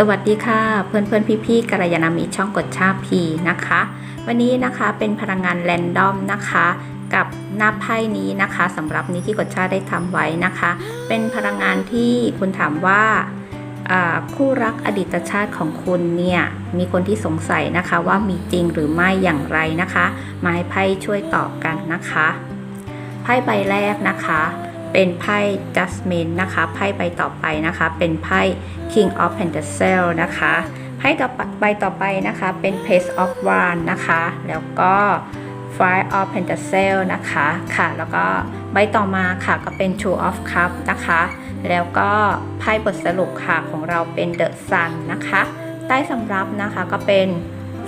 สวัสดีค่ะ เพื่อนเพื่อนพี่พี่ๆกัลยาณมิตรช่องกดชาพีนะคะ วันนี้นะคะเป็นพลังงานแรนดอมนะคะ กับหน้าไพ่นี้นะคะสำหรับนี้ที่กดชาได้ทำไว้นะคะ เป็นพลังงานที่คุณถามว่าอ่าคู่รักอดีตชาติของคุณเนี่ยมีคนที่สงสัยนะคะว่ามีจริงหรือไม่อย่างไรนะคะมาให้ไพ่ช่วยตอบกันนะคะไพ่ใบแรกนะคะ เป็นไพ่ Jasmine นะคะไพ่ใบต่อไปนะคะ เป็นไพ่ King of Pentacles นะคะไพ่ต่อใบต่อไปนะคะเป็น Page of Wands นะคะ แล้วก็ Five of Pentacles นะคะค่ะแล้วก็ใบต่อมาค่ะก็เป็น Two of Cups นะคะ แล้วก็ไพ่บทสรุปค่ะของเราเป็น The Sun นะคะ ใต้สำรับนะคะก็เป็น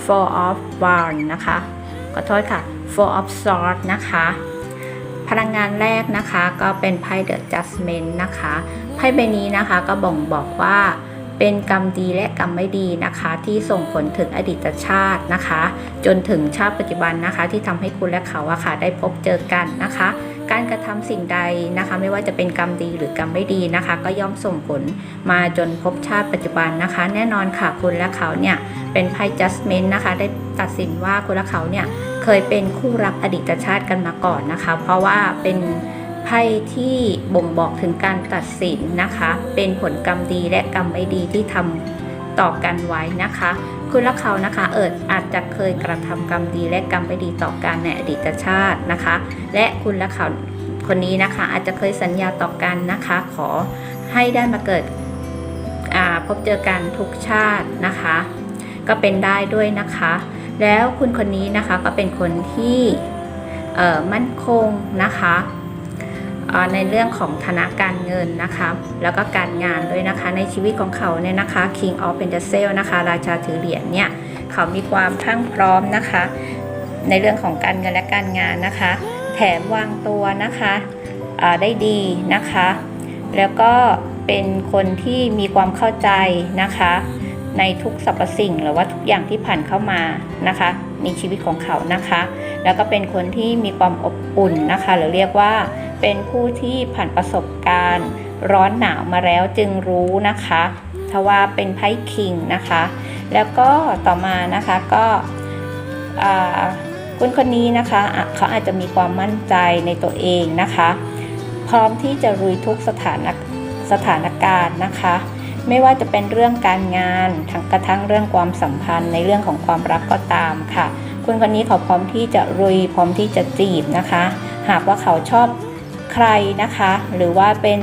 Four of Wands นะคะขอโทษค่ะ Four of Swords นะคะ พลังงานแรกนะคะก็เป็นไพ่เดอะจัสเมนนะคะไพ่ใบนี้นะคะก็บ่งบอกว่าเป็นกรรมดีและกรรมไม่ดีนะคะ ที่ส่งผลถึงอดีตชาตินะคะ จนถึงชาติปัจจุบันนะคะ ที่ทำให้คุณและเขาอะค่ะได้พบเจอกันนะคะ การกระทำสิ่งใดนะคะ ไม่ว่าจะเป็นกรรมดีหรือกรรมไม่ดีนะคะ ก็ย่อมส่งผลมาจนพบชาติปัจจุบันนะคะ แน่นอนค่ะคุณและเขาเนี่ยเป็นไพ่ Judgment นะคะ ได้ตัดสินว่าคุณและเขาเนี่ยเคยเป็นคู่รักอดีตชาติกันมาก่อนนะคะ เพราะว่าเป็นไพ่ที่บ่งบอกถึงการตัดสินนะคะ เป็นผลกรรมดีและกรรมไม่ดีที่ทำ ต่อกันไว้นะคะ คุณและเขานะคะ เอิดอาจจะเคยกระทำกรรมดีและกรรมไม่ดีต่อกันในอดีตชาตินะคะ และคุณและเขาคนนี้นะคะ อาจจะเคยสัญญาต่อกันนะคะ ขอให้ได้มาเกิดพบเจอกันทุกชาตินะคะ ก็เป็นได้ด้วยนะคะ แล้วคุณคนนี้นะคะก็เป็นคนที่มั่นคงนะคะ ในเรื่องของฐานะการเงินนะคะ แล้วก็การงานด้วยนะคะ ในชีวิตของเขาเนี่ยนะคะ King of Pentacles นะคะ ราชาถือเหรียญเนี่ยเขามีความพรั่งพร้อมนะคะ ในเรื่องของการเงินและการงานนะคะ แถมวางตัวนะคะได้ดีนะคะ แล้วก็เป็นคนที่มีความเข้าใจนะคะ ในทุกสรรพสิ่งหรือว่าทุกอย่างที่ผ่านเข้ามานะคะในชีวิตของเขานะคะ แล้วก็เป็นคนที่มีความอบอุ่นนะคะ หรือเรียกว่า เป็นผู้ที่ผ่านประสบการณ์ ร้อนหนาวมาแล้วจึงรู้นะคะทว่าเป็นไพ่คิงนะคะ แล้วก็ต่อมานะคะก็คุณคนนี้นะคะะเขาอาจจะมีความมั่นใจในตัวเองนะคะ พร้อมที่จะลุยทุกสถานสถานการณ์นะคะ ไม่ว่าจะเป็นเรื่องการงานทั้งกระทั่งเรื่องความสัมพันธ์ ในเรื่องของความรักก็ตามค่ะ คุณคนนี้เขาพร้อมที่จะรุยพร้อมที่จะจีบนะคะ หากว่าเขาชอบ ใครนะคะ หรือว่าเป็น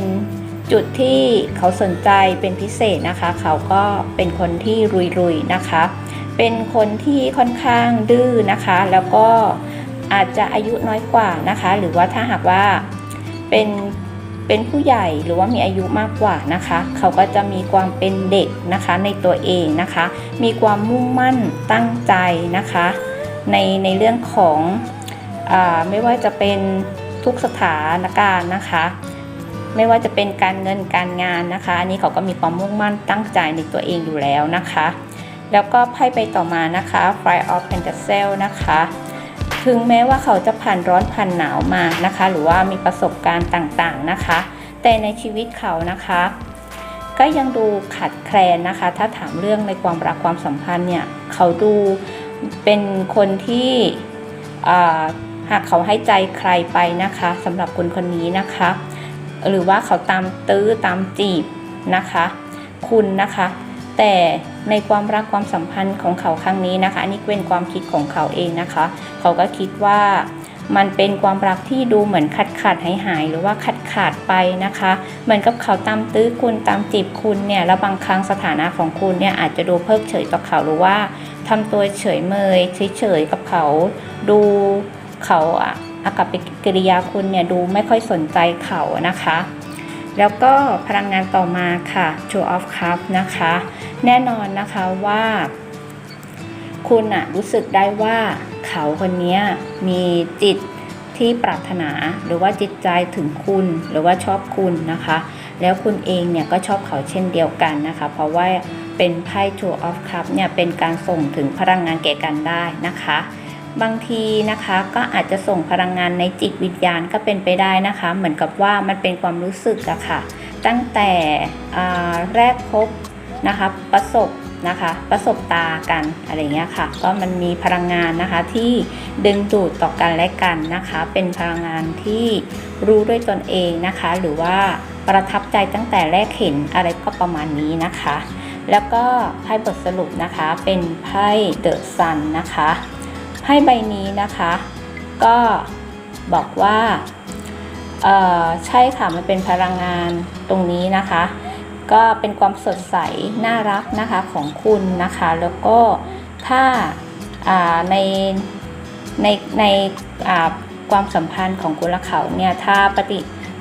จุดที่เขาสนใจเป็นพิเศษนะคะ เขาก็เป็นคนที่รุยๆนะคะ เป็นคนที่ค่อนข้างดื้อนะคะ แล้วก็อาจจะอายุน้อยกว่านะคะ หรือว่าถ้าหากว่าเป็นเป็นผู้ใหญ่หรือว่ามีอายุมากกว่านะคะ เขาก็จะมีความเป็นเด็กนะคะในตัวเองนะคะ มีความมุ่งมั่นตั้งใจนะคะ ในในเรื่องของอไม่ว่าจะเป็น ทุกสถานการณ์นะคะ ไม่ว่าจะเป็นการเงินการงานนะคะ อันนี้เขาก็มีความมุ่งมั่นตั้งใจในตัวเองอยู่แล้วนะคะ แล้วก็ไพ่ไปต่อมานะคะ Five of Pentacles นะคะถึงแม้ว่าเขาจะผ่านร้อนผ่านหนาวมานะคะ หรือว่ามีประสบการณ์ต่างๆนะคะ แต่ในชีวิตเขานะคะ ก็ยังดูขาดแคลนนะคะ ถ้าถามเรื่องในความรักความสัมพันธ์เนี่ย เขาดูเป็นคนที่อ่า หากเขาให้ใจใครไปนะคะสำหรับคนคนนี้นะคะ หรือว่าเขาตามตื้อตามจีบนะคะ คุณนะคะ แต่ในความรักความสัมพันธ์ของเขาครั้งนี้นะคะอันนี้เป็นความคิดของเขาเองนะคะ เขาก็คิดว่ามันเป็นความรักที่ดูเหมือนขาดขาดหายหายหรือว่าขาดขาดไปนะคะ เหมือนกับเขาตามตื้อคุณตามจีบคุณเนี่ยแล้วบางครั้งสถานะของคุณเนี่ยอาจจะดูเพิกเฉยต่อเขาหรือว่าทำตัวเฉยเมยเฉยๆกับเขาดู เขาอะอากับปกิริยาคุณเนี่ยดูไม่ค่อยสนใจเขานะคะ แล้วก็พลังงานต่อมาค่ะ Two of Cups นะคะ แน่นอนนะคะว่า คุณอะรู้สึกได้ว่าเขาคนนี้มีจิตที่ปรารถนาหรือว่าจิตใจถึงคุณหรือว่าชอบคุณนะคะ แล้วคุณเองเนี่ยก็ชอบเขาเช่นเดียวกันนะคะ เพราะว่าเป็นไพ่ Two of Cups เนี่ยเป็นการส่งถึงพลังงานแก่กันได้นะคะ บางทีนะคะก็อาจจะส่งพลังงานในจิตวิญญาณก็เป็นไปได้นะคะ เหมือนกับว่ามันเป็นความรู้สึกอะค่ะ ตั้งแต่แรกพบนะคะประสบนะคะประสบตากันอะไรเงี้ยค่ะก็มันมีพลังงานนะคะที่ดึงดูดต่อกันและกันนะคะ เป็นพลังงานที่รู้ด้วยตนเองนะคะ หรือว่าประทับใจตั้งแต่แรกเห็นอะไรก็ประมาณนี้นะคะ แล้วก็ไพ่บทสรุปนะคะเป็นไพ่เดอะซันนะคะ ให้ใบนี้นะคะ ก็บอกว่าเออใช่ค่ะมันเป็นพลังงานตรงนี้นะคะ ก็เป็นความสดใสน่ารักนะคะของคุณนะคะ แล้วก็ถ้าาในในในความสัมพันธ์ของคุณและเขาเนี่ยถ้าปฏิ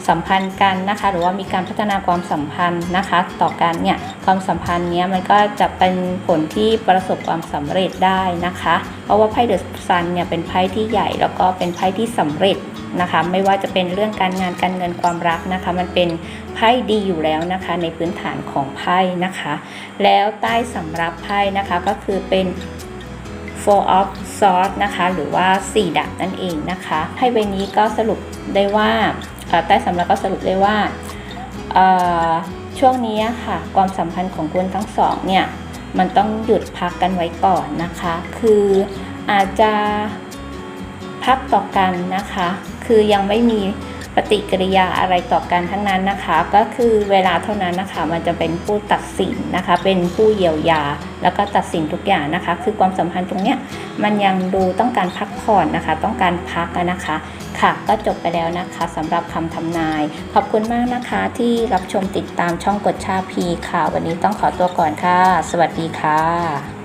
สัมพันธ์กันนะคะ หรือว่ามีการพัฒนาความสัมพันธ์นะคะ ต่อกันเนี่ยความสัมพันธ์เนี้ยมันก็จะเป็นผลที่ประสบความสำเร็จได้นะคะ เพราะว่าไพ่เดอะซันเนี่ยเป็นไพ่ที่ใหญ่แล้วก็เป็นไพ่ที่สำเร็จนะคะ ไม่ว่าจะเป็นเรื่องการงานการเงินความรักนะคะ มันเป็นไพ่ดีอยู่แล้วนะคะ ในพื้นฐานของไพ่นะคะ แล้วใต้สำรับไพ่นะคะก็คือเป็น four of swords นะคะ หรือว่า 4ดาบนั่นเองนะคะไพ่ใบนี้ก็สรุปได้ว่า ใต้สำรักก็สรุปเลยว่าช่วงนี้ค่ะ ความสัมพันธ์ของคุณทั้งสองเนี่ยมันต้องหยุดพักกันไว้ก่อนนะคะ คืออาจจะพักต่อกันนะคะ คือยังไม่มี ปฏิกิริยาอะไรต่อกันทั้งนั้นนะคะ ก็คือเวลาเท่านั้นนะคะ มันจะเป็นผู้ตัดสินนะคะ เป็นผู้เยียวยา แล้วก็ตัดสินทุกอย่างนะคะ คือความสัมพันธ์ตรงเนี้ยมันยังดูต้องการพักผ่อนนะคะ ต้องการพักนะคะ ค่ะก็จบไปแล้วนะคะสำหรับคำทำนาย ขอบคุณมากนะคะที่รับชมติดตามช่องกดชาพีค่ะ วันนี้ต้องขอตัวก่อนค่ะ สวัสดีค่ะ